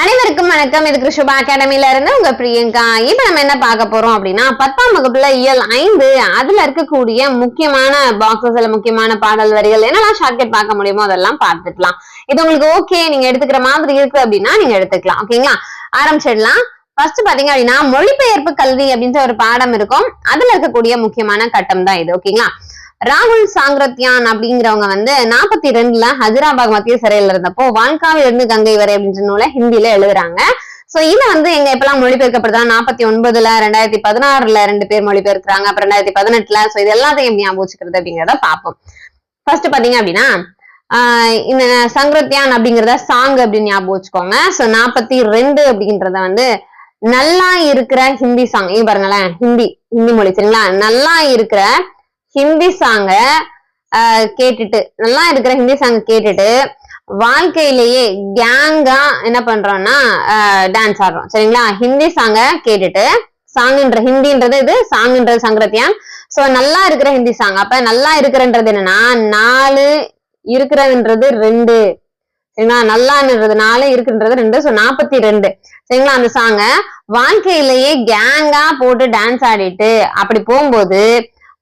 அனைவருக்கும் வணக்கம். இது கிருஷபா அகாடமில இருந்து உங்க பிரியங்கா. இப்ப நம்ம என்ன பார்க்க போறோம் அப்படின்னா பத்தாம் வகுப்புல இயல் ஐந்து அதுல இருக்கக்கூடிய முக்கியமான பாக்ஸஸ்ல முக்கியமான பாடல் வரிகள் என்னெல்லாம் ஷார்ட்கட் பார்க்க முடியுமோ அதெல்லாம் பார்த்துக்கலாம். இது உங்களுக்கு ஓகே நீங்க எடுத்துக்கிற மாதிரி இருக்கு அப்படின்னா நீங்க எடுத்துக்கலாம். ஓகேங்களா ஆரம்பிச்சிடலாம். ஃபர்ஸ்ட் பாத்தீங்க அப்படின்னா மொழிபெயர்ப்பு கல்வி அப்படின்ற ஒரு பாடம் இருக்கும். அதுல இருக்கக்கூடிய முக்கியமான கட்டம் தான் இது. ஓகேங்களா ராகுல் சாங்கிரத்யான் அப்படிங்கிறவங்க வந்து நாற்பத்தி ரெண்டுல ஹஜராபாக் மத்திய சிறையில இருந்தப்போ வால்காவில் இருந்து கங்கை வரை அப்படின்ற நூலை ஹிந்தியில எழுதுறாங்க. சோ இது வந்து எங்க எப்பெல்லாம் மொழிபெயர்க்கப்படுதா நாற்பத்தி ஒன்பதுல ரெண்டாயிரத்தி பதினாறுல ரெண்டு பேர் மொழிபெயர்க்கிறாங்க. அப்புறம் ரெண்டாயிரத்தி பதினெட்டுல சோ இது எல்லாத்தையும் எப்படி ஞாபகம் வச்சுக்கிறது அப்படிங்கிறத பார்ப்போம். ஃபர்ஸ்ட் பாத்தீங்க அப்படின்னா ஆஹ் இந்த சங்கரத்யான் அப்படிங்கிறத சாங் அப்படின்னு ஞாபகம் வச்சுக்கோங்க சோ நாற்பத்தி ரெண்டு அப்படின்றத வந்து நல்லா இருக்கிற ஹிந்தி சாங் இங்க பாருங்களேன் ஹிந்தி ஹிந்தி மொழி சரிங்களா? நல்லா இருக்கிற ஹிந்தி சாங்க கேட்டுட்டு நல்லா இருக்கிற ஹிந்தி சாங் கேட்டுட்டு வாழ்க்கையிலேயே கேங்கா என்ன பண்றோம்னா டான்ஸ் ஆடுறோம். சரிங்களா? ஹிந்தி சாங்க கேட்டுட்டு சாங்ன்ற ஹிந்தின்றது இது சாங்ன்றது சங்கரத்தியான் சோ நல்லா இருக்கிற ஹிந்தி சாங் அப்ப நல்லா இருக்கிறன்றது என்னன்னா நாலு இருக்கிறதுன்றது ரெண்டு. சரிங்களா? நல்லான்றது நாலு இருக்குன்றது ரெண்டு. சோ நாற்பத்தி ரெண்டு சரிங்களா? அந்த சாங்க வாழ்க்கையிலேயே கேங்கா போட்டு டான்ஸ் ஆடிட்டு அப்படி போகும்போது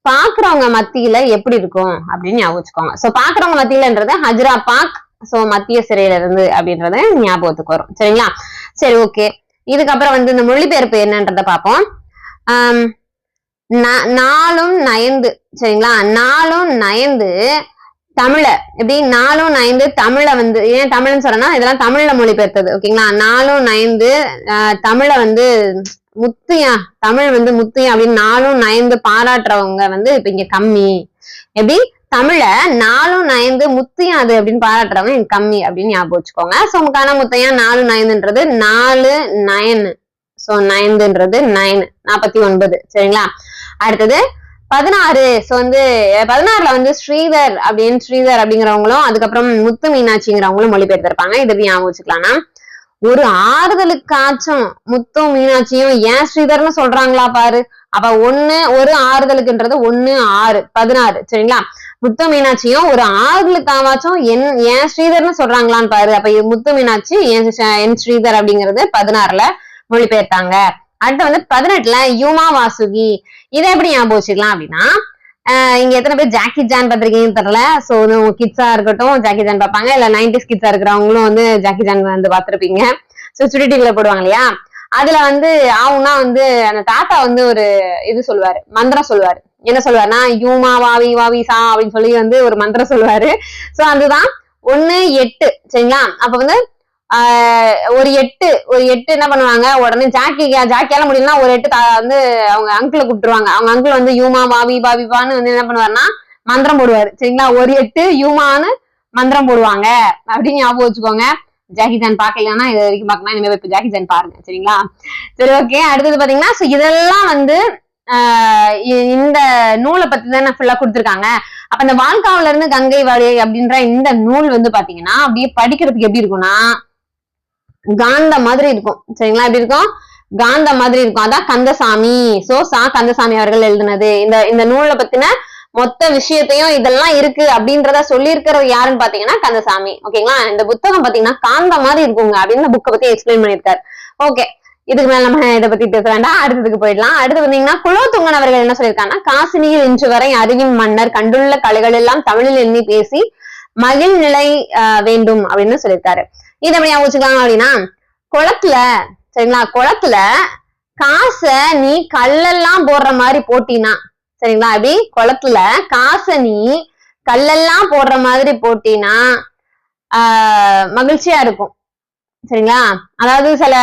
பாக்குறவங்க மத்தியில எப்படி இருக்கும் அப்படின்னு ஞாபகம் வச்சுக்கோங்க. சோ பாக்குறவங்க மத்தியிலன்றது ஹஜ்ரா பாக் சோ மத்திய சிறையில இருந்து அப்படின்றது ஞாபகத்துக்கு வரும். சரிங்களா? சரி ஓகே இதுக்கப்புறம் வந்து இந்த மொழிபெயர்ப்பு என்னன்றத பார்ப்போம். Um, ஆஹ் நாளும் நயந்து சரிங்களா? நாளும் நயந்து தமிழ எப்படி? நாலும் நயந்து தமிழ வந்து ஏன் தமிழ்னு சொல்றேன்னா இதெல்லாம் தமிழ்ல மொழிபெயர்த்தது ஓகேங்களா நாலும் நயந்து தமிழ வந்து முத்துயா தமிழ் வந்து முத்துயா அப்படின்னு நாளும் நயந்து பாராட்டுறவங்க வந்து இப்ப இங்க கம்மி. எப்படி? தமிழ நாலும் நயந்து முத்தியாது அப்படின்னு பாராட்டுறவங்க எனக்கு கம்மி அப்படின்னு ஞாபகம் வச்சுக்கோங்க. சோ உங்களுக்கான முத்தையா நாலு நயந்துன்றது நாலு நயன். So நயந்துன்றது nine. நாற்பத்தி ஒன்பது. சரிங்களா? அடுத்தது பதினாறு. சோ வந்து பதினாறுல வந்து ஸ்ரீதர் அப்படின்னு ஸ்ரீதர் அப்படிங்கிறவங்களும் அதுக்கப்புறம் முத்து மீனாட்சிங்கிறவங்களும் மொழிபெயர்த்திருப்பாங்க. இது ஞாபகம் வச்சுக்கலாம்னா ஒரு ஆறுதலுக்காச்சும் முத்தும் மீனாட்சியும் ஏன் ஸ்ரீதர்னு சொல்றாங்களா பாரு. அப்ப ஒண்ணு ஒரு ஆறுதலுக்குன்றது ஒண்ணு ஆறு பதினாறு சரிங்களா? முத்து மீனாட்சியும் ஒரு ஆறுதலுக்காவாச்சும் என் ஏன் ஸ்ரீதர்னு சொல்றாங்களான்னு பாரு. அப்ப இது முத்து மீனாட்சி என் என் ஸ்ரீதர் அப்படிங்கிறது பதினாறுல மொழிபெயர்த்தாங்க. அடுத்து வந்து பதினெட்டுல யூமா வாசுகி. இதை எப்படி ஞாபகம் வச்சுக்கலாம் அப்படின்னா இங்க எத்தனை பேர் ஜாக்கி ஜான் பாத்திருக்கீங்கன்னு தெரியல. சோ கிட்ஸா இருக்கட்டும் ஜாக்கி ஜான் பார்ப்பாங்க. இல்ல நைன்டிஸ் கிட்ஸா இருக்கிறவங்களும் வந்து ஜாக்கி ஜான் வந்து பாத்திருப்பீங்க சோ சுடி டிவில போடுவாங்க இல்லையா? அதுல வந்து ஆவுன்னா வந்து அந்த தாத்தா வந்து ஒரு இது சொல்லுவாரு. மந்திரம் சொல்லுவாரு. என்ன சொல்லுவாருன்னா யூமா வாவி வாவி சா அப்படின்னு சொல்லி வந்து ஒரு மந்திரம் சொல்லுவாரு. சோ அதுதான் ஒண்ணு எட்டு. சரிங்களா? அப்ப வந்து ஒரு எட்டு ஒரு எட்டு என்ன பண்ணுவாங்க? உடனே ஜாக்கி ஜாக்கியால முடியலன்னா ஒரு எட்டு வந்து அவங்க அங்கிளை கூப்பிட்டுருவாங்க. அவங்க அங்கிள் வந்து யூமா பாபி பாபிபான்னு வந்து என்ன பண்ணுவாருன்னா மந்திரம் போடுவாரு. சரிங்களா? ஒரு எட்டு யூமான்னு மந்திரம் போடுவாங்க. அப்படின்னு ஞாபகம் வச்சுக்கோங்க. ஜாக்கி ஜான் பாக்கலன்னா இது வரைக்கும் பார்க்கலாம் இனிமே இப்ப ஜாக்கி ஜான் பாருங்க. சரிங்களா? சரி ஓகே அடுத்தது பாத்தீங்கன்னா ஸோ இதெல்லாம் வந்து இந்த நூலை பத்தி தான் ஃபுல்லா கொடுத்துருக்காங்க. அப்ப இந்த வால்காவில இருந்து கங்கை வாழி அப்படின்ற இந்த நூல் வந்து பாத்தீங்கன்னா அப்படியே படிக்கிறதுக்கு எப்படி இருக்கும்னா காந்த மாதிரி இருக்கும். சரிங்களா? எப்படி இருக்கும்? காந்த மாதிரி இருக்கும். அதான் கந்தசாமி. சோ சா கந்தசாமி அவர்கள் எழுதினது. இந்த இந்த நூலை பத்தின மொத்த விஷயத்தையும் இதெல்லாம் இருக்கு அப்படின்றத சொல்லியிருக்கிறது யாருன்னு பாத்தீங்கன்னா கந்தசாமி. ஓகேங்களா? இந்த புத்தகம் பாத்தீங்கன்னா காந்த மாதிரி இருக்குங்க அப்படின்னு புக்கை பத்தி எக்ஸ்பிளைன் பண்ணியிருக்காரு. ஓகே. இதுக்கு மேல நம்ம இதை பத்தி பேச வேண்டாம். அடுத்ததுக்கு போயிடலாம். அடுத்து பாத்தீங்கன்னா குலோத்துங்கன் அவர்கள் என்ன சொல்லியிருக்காங்கன்னா காசினியில் இன்று வரை அறிவின் மன்னர் கண்டுள்ள கலைகள் எல்லாம் தமிழில் எண்ணி பேசி மகிழ் நிலை ஆஹ், வேண்டும் அப்படின்னு சொல்லியிருக்காரு. இது எப்படி ஞாபகம் வச்சுக்கலாம் அப்படின்னா குளத்துல சரிங்களா? குளத்துல காசை நீ கல்லெல்லாம் போடுற மாதிரி போட்டினா சரிங்களா? அப்படி குளத்துல காசை நீ கல்லெல்லாம் போடுற மாதிரி போட்டினா ஆஹ் மகிழ்ச்சியா இருக்கும். சரிங்களா? அதாவது சில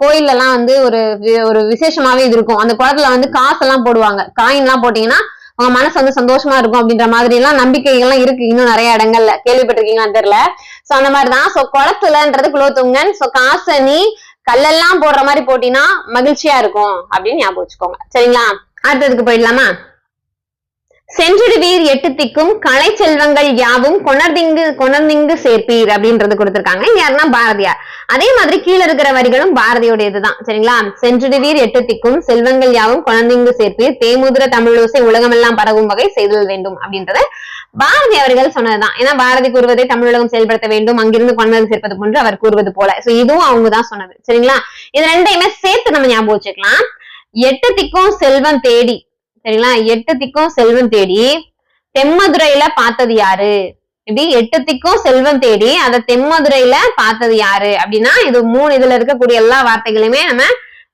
கோயில்ல எல்லாம் வந்து ஒரு வி- ஒரு விசேஷமாவே இது இருக்கும். அந்த குளத்துல வந்து காசெல்லாம் போடுவாங்க. காயின் எல்லாம் போட்டீங்கன்னா அவங்க மனசு வந்து சந்தோஷமா இருக்கும் அப்படின்ற மாதிரி எல்லாம் நம்பிக்கைகள்லாம் இருக்கு இன்னும் நிறைய இடங்கள்ல. கேள்விப்பட்டிருக்கீங்களான்னு தெரியல சோ அந்த மாதிரிதான். சோ குளத்துலன்றது குலோத்துங்கன் சோ காசை நீ கல்லெல்லாம் போடுற மாதிரி போட்டினா மகிழ்ச்சியா இருக்கும் அப்படின்னு ஞாபகம் வச்சுக்கோங்க. சரிங்களா? அடுத்ததுக்கு போயிடலாமா? சென்றிடுவீர் எட்டு திக்கும் கலை செல்வங்கள் யாவும் கொணர்திங்கு கொணர்ந்திங்கு சேர்ப்பீர் அப்படின்றது கொடுத்திருக்காங்க. யாருன்னா பாரதியார். அதே மாதிரி கீழே இருக்கிற வரிகளும் பாரதியோட இதுதான் சரிங்களா? சென்றிடுவீர் எட்டு திக்கும் செல்வங்கள் யாவும் கொணர்ந்திங்கு சேர்ப்பீர். தேமுதிர தமிழோசை உலகமெல்லாம் பரவும் வகை செய்தல் வேண்டும் அப்படின்றத பாரதி அவர்கள் சொன்னதுதான். ஏன்னா பாரதி கூறுவதை தமிழகம் செயல்படுத்த வேண்டும். அங்கிருந்து கொண்டது சேர்ப்பது போன்று அவர் கூறுவது போல. சோ இதுவும் அவங்க தான் சொன்னது. சரிங்களா? இது ரெண்டையுமே சேர்த்து நம்ம ஞாபகம் வச்சுக்கலாம். எட்டு திக்கும் செல்வம் தேடி சரிங்களா? எட்டு திக்கும் செல்வம் தேடி. தெம்மதுரையில பார்த்தது யாரு? இப்படி எட்டு திக்கும் செல்வம் தேடி அத தெம்மதுரையில பார்த்தது யாரு? அப்படின்னா இது மூணு இதுல இருக்கக்கூடிய எல்லா வார்த்தைகளுமே நம்ம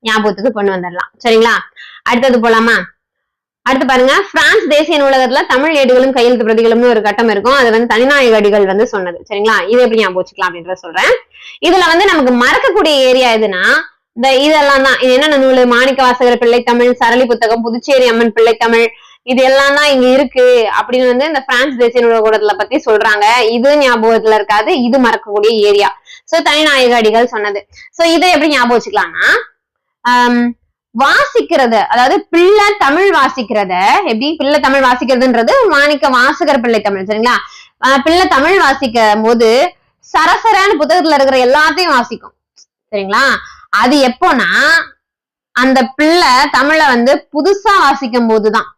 ஞாபகத்துக்கு கொண்டு வந்துடலாம். சரிங்களா? அடுத்தது போலாமா? அடுத்து பாருங்க. பிரான்ஸ் தேசிய நூலகத்துல தமிழ் ஏடுகளும் கையெழுத்து பிரதிகளும்னு ஒரு கட்டம் இருக்கும். அது வந்து தனிநாயக அடிகள் வந்து சொன்னது. சரிங்களா? இது எப்படி ஞாபகம் வச்சுக்கலாம் அப்படின்றத சொல்றேன். இதுல வந்து நமக்கு மறக்கக்கூடிய ஏரியா எதுனா இந்த இதெல்லாம் தான். இது என்னென்ன நூல்? மாணிக்க வாசகர் பிள்ளை தமிழ் சரளி புத்தகம் புதுச்சேரி அம்மன் பிள்ளை தமிழ். இது எல்லாம் தான் இங்க இருக்கு. அப்படின்னு வந்து இந்த பிரான்ஸ் தேசிய நூலகூடத்துல பத்தி சொல்றாங்க. இது ஞாபகத்துல இருக்காது. இது மறக்கக்கூடிய ஏரியா. சோ தனிநாயக அடிகள் சொன்னது. சோ இதை எப்படி ஞாபகம் வச்சுக்கலாம்னா வாசிக்கிறத வாசிக்கிறது அதாவது பிள்ளை தமிழ் வாசிக்கிறத எப்படி? பிள்ளை தமிழ் வாசிக்கிறதுன்றது மாணிக்க வாசகர் பிள்ளை தமிழ் சரிங்களா? பிள்ளை தமிழ் வாசிக்கும் போது சரசரன்னு புத்தகத்துல இருக்கிற எல்லாத்தையும் வாசிக்கும். சரிங்களா? அது எப்போனா அந்த பிள்ளை தமிழ வந்து புதுசா வாசிக்கும் போதுதான்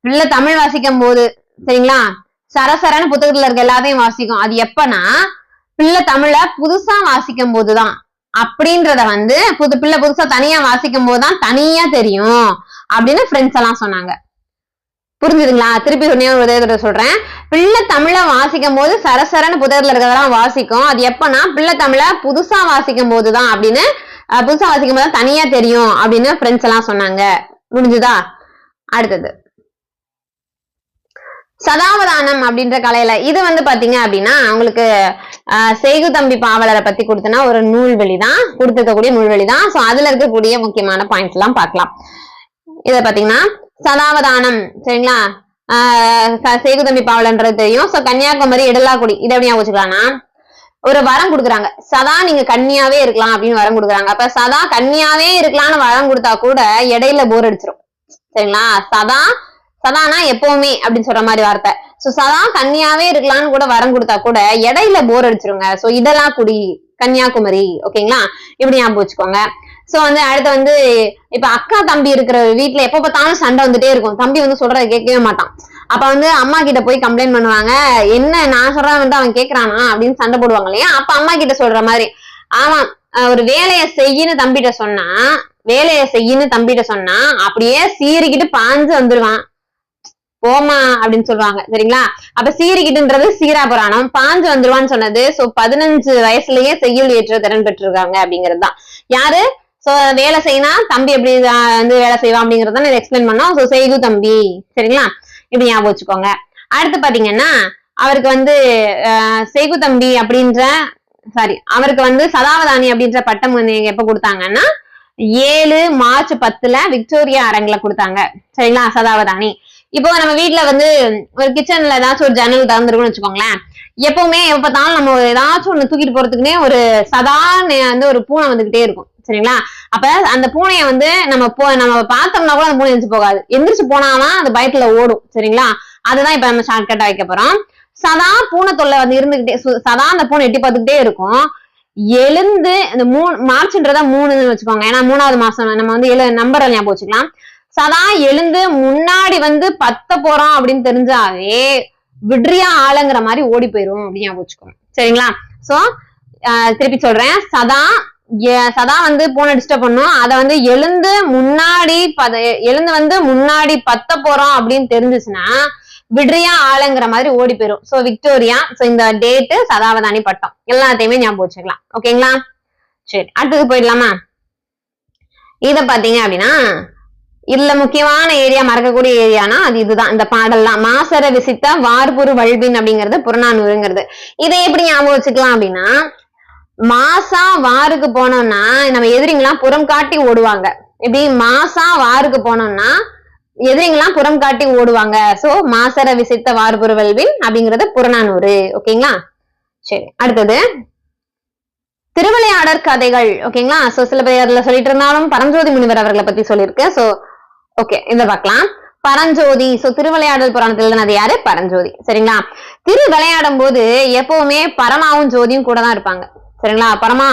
பிள்ளை தமிழ் வாசிக்கும் போது சரிங்களா? சரசரன்னு புத்தகத்துல இருக்க எல்லாத்தையும் வாசிக்கும். அது எப்பனா பிள்ளை தமிழ புதுசா வாசிக்கும் போதுதான் அப்படின்றத வந்து புது பிள்ளை புதுசா தனியா வாசிக்கும் போதுதான் தனியா தெரியும் அப்படின்னு ஃப்ரெண்ட்ஸ் எல்லாம் சொன்னாங்க. புரிஞ்சுதுங்களா? திருப்பி உதயத்தோட சொல்றேன். பிள்ளை தமிழ வாசிக்கும் போது சரசரன்னு புத்தகத்துல இருக்கிறதெல்லாம் வாசிக்கும். அது எப்பனா பிள்ளை தமிழ புதுசா வாசிக்கும் போதுதான் அப்படின்னு புதுசா வாசிக்கும் போது தனியா தெரியும் அப்படின்னு ஃப்ரெண்ட்ஸ் எல்லாம் சொன்னாங்க. முடிஞ்சுதா? அடுத்தது. சதாவதானம் அப்படின்ற கலையில இது வந்து பாத்தீங்க அப்படின்னா உங்களுக்கு ஆஹ் செய்கு தம்பி பாவலரை பத்தி கொடுத்தனா ஒரு நூல்வெளி தான் கொடுத்துருக்கக்கூடிய நூல்வெளி தான் சோ அதுல இருக்கக்கூடிய முக்கியமான பாயிண்ட்ஸ் எல்லாம் பார்க்கலாம். இத பாத்தீங்கன்னா சதாவதானம் சரிங்களா? ஆஹ் ச- செய்கு தம்பி பாவலன்றது தெரியும். சோ கன்னியாகுமரி இடலாக்குடி இதை எப்படி ஞாபகம் வச்சுக்கலாம்னா ஒரு வரம் கொடுக்குறாங்க. சதா நீங்க கன்னியாவே இருக்கலாம் அப்படின்னு வரம் கொடுக்குறாங்க. அப்ப சதா கன்னியாவே இருக்கலாம்னு வரம் கொடுத்தா கூட இடையில போர் அடிச்சிரும். சரிங்களா? சதா சதானா எப்பவுமே அப்படின்னு சொல்ற மாதிரி வார்த்தை. சோ சதா கன்னியாவே இருக்கலாம்னு கூட வரம் கொடுத்தா கூட இடையில போர் அடிச்சிருங்க. சோ இதெல்லாம் குடி கன்னியாகுமரி. ஓகேங்களா? இப்படி ஞாபகம் வச்சுக்கோங்க. சோ வந்து அடுத்து வந்து இப்ப அக்கா தம்பி இருக்கிற வீட்ல எப்ப பார்த்தாலும் சண்டை வந்துட்டே இருக்கும். தம்பி வந்து சொல்றதை கேட்கவே மாட்டான். அப்ப வந்து அம்மா கிட்ட போய் கம்ப்ளைண்ட் பண்ணுவாங்க. என்ன நான் சொல்றேன் வந்து அவன் கேக்குறானா அப்படின்னு சண்டை போடுவாங்க இல்லையா? அப்ப அம்மா கிட்ட சொல்ற மாதிரி. ஆமா ஒரு வேலையை செய்யின்னு தம்பிட்ட சொன்னா வேலையை செய்யின்னு தம்பிட்ட சொன்னா அப்படியே சீறிக்கிட்டு பாஞ்சு வந்துருவான். போமா அப்படின்னு சொல்லுவாங்க சரிங்களா? அப்ப சீரிக்கிட்டுன்றது சீரா புராணம். பாஞ்சு வந்துருவான்னு சொன்னது சோ பதினஞ்சு வயசுலயே செய்யுள் ஏற்ற திறன் பெற்றிருக்காங்க அப்படிங்கிறது தான். யாரு? சோ வேலை செய்யினா தம்பி எப்படி வந்து வேலை செய்வான் அப்படிங்கறத நான் எக்ஸ்பிளைன் பண்ணோம். சோ செய்கு தம்பி சரிங்களா? இப்படி ஞாபகம் வச்சுக்கோங்க. அடுத்து பாத்தீங்கன்னா அவருக்கு வந்து ஆஹ் தம்பி அப்படின்ற சாரி அவருக்கு வந்து சதாவதானி அப்படின்ற பட்டம் வந்து எப்ப கொடுத்தாங்கன்னா ஏழு மார்ச் பத்துல விக்டோரியா அரங்குல கொடுத்தாங்க. சரிங்களா? சதாவதானி. இப்போ நம்ம வீட்டுல வந்து ஒரு கிச்சன்ல ஏதாச்சும் ஒரு ஜன்னல் திறந்துருக்குன்னு வச்சுக்கோங்களேன். எப்பவுமே எப்ப பார்த்தாலும் நம்ம ஏதாச்சும் ஒண்ணு தூக்கிட்டு போறதுக்குன்னே ஒரு சதா வந்து ஒரு பூனை வந்துகிட்டே இருக்கும். சரிங்களா? அப்ப அந்த பூனைய வந்து நம்ம போ நம்ம பார்த்தோம்னா கூட அந்த பூனை எந்திரிச்சு போகாது. எந்திரிச்சு போனாதான் அந்த பயத்துல ஓடும் சரிங்களா? அதுதான் இப்ப நம்ம ஷார்ட்கட்டா வைக்க போறோம். சதா பூனை தொல்லை வந்து இருந்துகிட்டே சு- சதா அந்த பூனை எட்டி பார்த்துக்கிட்டே இருக்கும். எழுந்து இந்த மூணு மார்ச்ன்றதா மூணுன்னு வச்சுக்கோங்க. ஏன்னா மூணாவது மாசம் நம்ம வந்து எழு நம்பர் ஞாபகம் வச்சுக்கலாம். சதா எழுந்து முன்னாடி வந்து பத்த போறோம் அப்படின்னு தெரிஞ்சாவே விட்ரியா ஆளுங்கிற மாதிரி ஓடி போயிரும் அப்படின்னு ஞாபகம் வச்சுக்கோங்க. சரிங்களா? சோ திருப்பி சொல்றேன். சதா சதா வந்து போனை டிஸ்டர்ப் பண்ணும். அத வந்து எழுந்து முன்னாடி பத எழுந்து வந்து முன்னாடி பத்த போறோம் அப்படின்னு தெரிஞ்சுச்சுன்னா விட்ரியா ஆளுங்கிற மாதிரி ஓடி போயிரும். சோ விக்டோரியா சோ இந்த டேட்டு சதாவதானி பட்டம். எல்லாத்தையுமே ஞாபகம் வச்சுக்கலாம். ஓகேங்களா சரி அடுத்தது போயிடலாமா? இத பாத்தீங்க அப்படின்னா இதுல முக்கியமான ஏரியா மறக்கக்கூடிய ஏரியானா அது இதுதான். இந்த பாடல்லாம் மாசர விசித்த வார்புரு வல்பின் அப்படிங்கிறது புறநானூறுங்கிறது. இதை எப்படி ஞாபகம் வச்சுக்கலாம் அப்படின்னா மாசா வாருக்கு போனோம்னா நம்ம எதிரிங்களாம் புறம் காட்டி ஓடுவாங்க. இப்படி மாசா வாருக்கு போனோம்னா எதிரிங்களாம் புறம் காட்டி ஓடுவாங்க. சோ மாசர விசித்த வார்புருவல்வின் அப்படிங்கறது புறநானூறு. ஓகேங்களா? சரி அடுத்தது. திருவிளையாடற் கதைகள். ஓகேங்களா? சோ சில பேர் அதுல சொல்லிட்டு இருந்தாலும் பரஞ்சோதி முனிவர் அவர்களை பத்தி சொல்லியிருக்கேன். சோ ஓகே இத பார்க்கலாம். பரஞ்சோதி. சோ திருவிளையாடல் புராணத்துல அது யாரு? பரஞ்சோதி. சரிங்களா? திரு விளையாடும் போது எப்பவுமே பரமாவும் ஜோதியும் கூட தான் இருப்பாங்க. சரிங்களா? பரமா?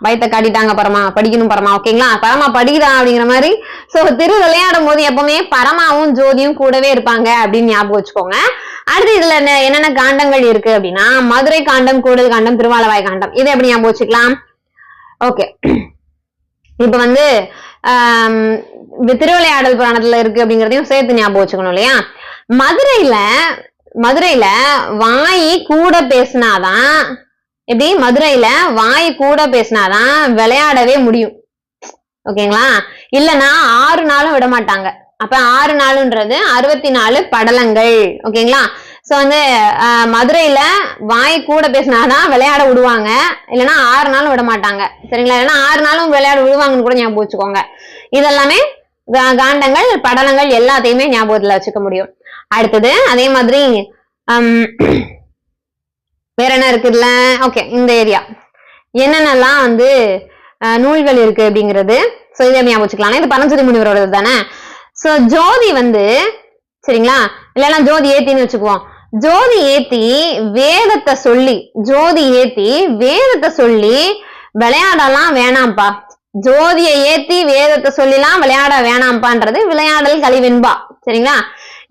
பயத்தை காட்டிட்டாங்க பரமா. படிக்கணும் பரமா. ஓகேங்களா? பரமா படிக்கிறா அப்படிங்கிற மாதிரி சோ திரு விளையாடும் போது எப்பவுமே பரமாவும் ஜோதியும் கூடவே இருப்பாங்க அப்படின்னு ஞாபகம் வச்சுக்கோங்க. அடுத்து இதுல என்ன- என்னென்ன காண்டங்கள் இருக்கு அப்படின்னா மதுரை காண்டம் கூடல் காண்டம் திருவாலவாய் காண்டம். இதை எப்படி ஞாபகம் வச்சுக்கலாம்? ஓகே. இப்ப வந்து ஆம், திருவிளையாடல் புராணத்துல இருக்கு அப்படிங்கறதையும் சேர்த்து ஞாபகம் வச்சுக்கணும் இல்லையா? மதுரையில மதுரையில வாய் கூட பேசினாதான் எப்படி? மதுரையில வாய் கூட பேசினாதான் விளையாடவே முடியும். ஓகேங்களா? இல்லைன்னா ஆறு நாளும் விட மாட்டாங்க. அப்ப ஆறு நாளுன்றது அறுபத்தி நாலு படலங்கள். ஓகேங்களா? சோ வந்து மதுரையில வாய் கூட பேசினாதான் விளையாட விடுவாங்க. இல்லைன்னா ஆறு நாளும் விட மாட்டாங்க. சரிங்களா? இல்லைன்னா ஆறு நாளும் விளையாட விடுவாங்கன்னு கூட ஞாபகம் வச்சுக்கோங்க. இதெல்லாமே கா- காண்டங்கள் படலங்கள் எல்லாத்தையுமே ஞாபகத்துல வச்சுக்க முடியும். அடுத்தது அதே மாதிரி வேற என்ன இருக்குதுல்ல? ஓகே இந்த ஏரியா என்னென்னலாம் வந்து நூல்கள் இருக்கு அப்படிங்கிறது ஸோ இதை ஞாபகம் வச்சுக்கலாம் இது பரஞ்சோதி முனிவரோட தானே? ஸோ ஜோதி வந்து சரிங்களா? இல்லைன்னா ஜோதி ஏத்தின்னு வச்சுக்குவோம். ஜோதி ஏத்தி வேதத்தை சொல்லி ஜோதி ஏத்தி வேதத்தை சொல்லி விளையாடலாம் வேணாம்ப்பா. ஜோதியை ஏத்தி வேதத்தை சொல்லிலாம் விளையாட வேணாம்ப்பான்றது விளையாடல் கழிவென்பா சரிங்களா?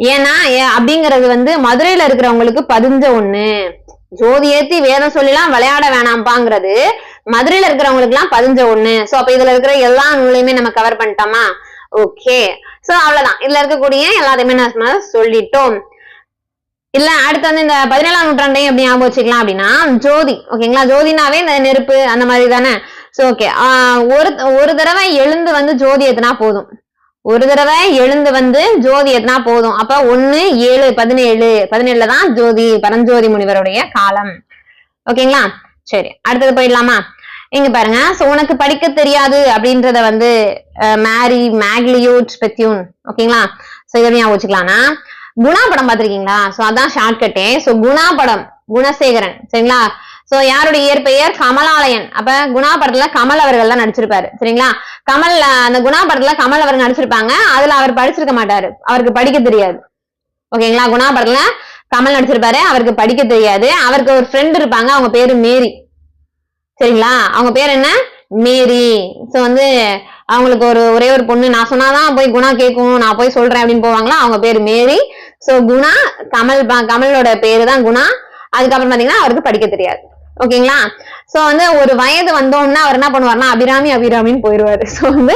ஏன்னா ஏ- அப்படிங்கிறது வந்து மதுரையில இருக்கிறவங்களுக்கு பதிஞ்ச ஒண்ணு. ஜோதி ஏத்தி வேதம் சொல்லிலாம் விளையாட வேணாம்பாங்கிறது மதுரையில இருக்கிறவங்களுக்கு எல்லாம் பதிஞ்ச ஒண்ணு. சோ அப்ப இதுல இருக்கிற எல்லா நூலையுமே நம்ம கவர் பண்ணிட்டோமா? ஓகே சோ அவ்வளவுதான். இதுல இருக்கக்கூடிய எல்லாத்தையுமே நம்ம சொல்லிட்டோம். இல்ல அடுத்து வந்து இந்த பதினேழாம் நூற்றாண்டையும் எப்படி ஞாபகம் வச்சுக்கலாம் அப்படின்னா ஜோதி. ஓகேங்களா ஜோதினாவே இந்த நெருப்பு அந்த மாதிரி தானே? சோ ஓகே ஒரு ஒரு தடவை எழுந்து வந்து ஜோதி ஏத்துனா போதும். ஒரு தடவை எழுந்து வந்து ஜோதி எத்தனா போதும். அப்ப ஒண்ணு ஏழு பதினேழு பதினேழுல தான் ஜோதி பரஞ்சோதி முனிவருடைய காலம். ஓகேங்களா சரி அடுத்தது போயிடலாமா? இங்க பாருங்க. சோ உனக்கு படிக்க தெரியாது அப்படின்றத வந்து அஹ், மேரி மேக்லியூட் பெத்யூன் ஓகேங்களா சோ இதை ஞாபகம் வச்சுக்கலாம்னா குணா படம் பாத்திருக்கீங்களா சோ அதான் ஷார்ட்கட்டே சோ குணா படம் குணசேகரன் சரிங்களா? சோ யாருடைய இயற்பெயர்? கமலாலயன். அப்ப குணா படத்துல கமல் அவர்கள் தான் நடிச்சிருப்பாரு. சரிங்களா? கமல் அந்த குணா படத்துல கமல் அவர் நடிச்சிருப்பாங்க. அதுல அவர் படிச்சிருக்க மாட்டாரு. அவருக்கு படிக்க தெரியாது. ஓகேங்களா? குணா படத்துல கமல் நடிச்சிருப்பாரு. அவருக்கு படிக்க தெரியாது. அவருக்கு ஒரு ஃப்ரெண்ட் இருப்பாங்க. அவங்க பேரு மேரி. சரிங்களா? அவங்க பேர் என்ன? மேரி. சோ வந்து அவங்களுக்கு ஒரு ஒரே ஒரு பொண்ணு. நான் சொன்னாதான் போய் குணா கேட்கும் நான் போய் சொல்றேன் அப்படின்னு போவாங்களா? அவங்க பேர் மேரி. சோ குணா கமல் பா- கமலோட பேரு தான் குணா. அதுக்கப்புறம் பாத்தீங்கன்னா அவருக்கு படிக்க தெரியாது. ஓகேங்களா? சோ வந்து ஒரு வயது வந்தோம்னா அவர் என்ன பண்ணுவார்னா அபிராமி அபிராமின்னு போயிருவாரு. சோ வந்து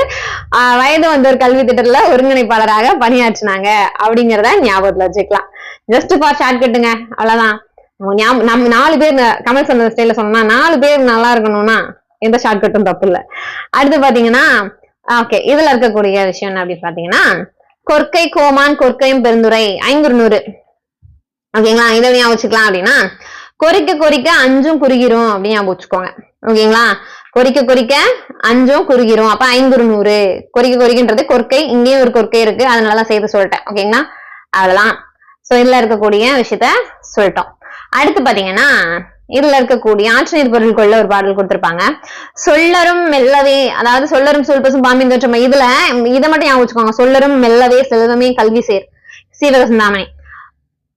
வயது வந்த ஒரு கல்வி திட்டத்துல ஒருங்கிணைப்பாளராக பணியாற்றினாங்க அப்படிங்கிறத ஞாபகத்துல வச்சுக்கலாம். ஜஸ்ட் ஃபார் ஷார்ட் கட்டுங்க அவ்வளவுதான். நம்ம நாலு பேர் கமல் சொன்ன ஸ்டைல சொன்னா நாலு பேர் நல்லா இருக்கணும்னா எந்த ஷார்ட் கட்டும் தப்பு இல்ல. அடுத்து பாத்தீங்கன்னா ஓகே இதுல இருக்கக்கூடிய விஷயம் என்ன அப்படின்னு பாத்தீங்கன்னா கொற்கை கோமான் கொற்கையும் பெருந்துரை ஐங்குறுநூறு. ஓகேங்களா? இதை ஞாபகம் வச்சுக்கலாம் அப்படின்னா கொறிக்க கொறிக்க அஞ்சும் குறுகிரும் அப்படின்னு ஞாபகம் வச்சுக்கோங்க. ஓகேங்களா? கொறிக்க கொறிக்க அஞ்சும் குறுகிரும். அப்ப ஐங்குறு நூறு. கொறிக்க கொறிக்கின்றது கொற்கை. இங்கேயும் ஒரு கொற்கை இருக்கு. அதனாலதான் சேர்த்து சொல்லிட்டேன். ஓகேங்களா? அவ்வளவுதான். சோ இதுல இருக்கக்கூடிய விஷயத்த சொல்லிட்டோம். அடுத்து பாத்தீங்கன்னா இதுல இருக்கக்கூடிய ஆற்றநீர் பொருள் கொள்ள ஒரு பாடல் கொடுத்திருப்பாங்க. சொல்லரும் மெல்லவே அதாவது சொல்லரும் சொல்பசும் பாம்பின் தோற்றம். இதுல இதை மட்டும் ஞாபகம் வச்சுக்கோங்க. சொல்லரும் மெல்லவே செல்வமே கல்வி சேர். சீவகசிந்தாமணி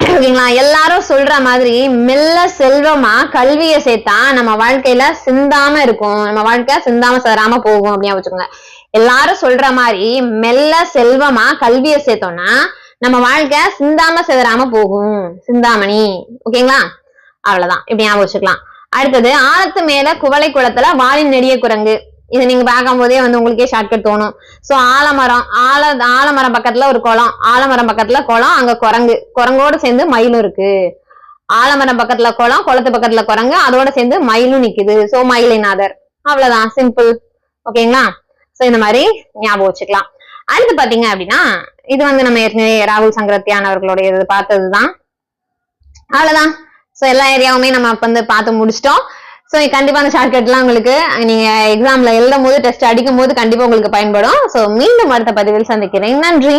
ஓகேங்களா? எல்லாரும் சொல்ற மாதிரி மெல்ல செல்வமா கல்வியை சேர்த்தா நம்ம வாழ்க்கையில சிந்தாம இருக்கும். நம்ம வாழ்க்கை சிந்தாம சதராம போகும் அப்படின்னு வச்சுக்கோங்க. எல்லாரும் சொல்ற மாதிரி மெல்ல செல்வமா கல்வியை சேர்த்தோம்னா நம்ம வாழ்க்கை சிந்தாம சிதறாம போகும். சிந்தாமணி. ஓகேங்களா? அவ்வளவுதான். இப்படி ஞாபகம் வச்சுக்கலாம். அடுத்தது ஆழத்து மேல குவளை குளத்துல வாலின் நெடிய குரங்கு. இதை நீங்க பார்க்கும் போதே வந்து உங்களுக்கே ஷார்ட்கட் தோணும். சோ ஆலமரம் ஆல ஆலமரம் பக்கத்துல ஒரு குளம். ஆலமரம் பக்கத்துல குளம் அங்க குரங்கு. குரங்கோட சேர்ந்து மயிலும் இருக்கு. ஆலமரம் பக்கத்துல குளம் குளத்து பக்கத்துல குரங்கு அதோட சேர்ந்து மயிலும் நிக்குது. சோ மயிலிநாதர் அவ்வளவுதான். சிம்பிள் ஓகேங்களா சோ இந்த மாதிரி ஞாபகம் வச்சுக்கலாம். அடுத்து பாத்தீங்க அப்படின்னா இது வந்து நம்ம ஏற்கனவே ராகுல் சங்கரத்தியான் அவர்களுடைய இது பார்த்ததுதான். அவ்வளவுதான். சோ எல்லா ஏரியாவுமே நம்ம வந்து பார்த்து முடிச்சிட்டோம். சோ கண்டிப்பா அந்த ஷார்ட்கட்லாம் உங்களுக்கு நீங்க எக்ஸாம்ல எழுதும் போது டெஸ்ட் அடிக்கும் போது கண்டிப்பா உங்களுக்கு பயன்படும். சோ மீண்டும் அடுத்த பதிவில் சந்திக்கிறேன். நன்றி.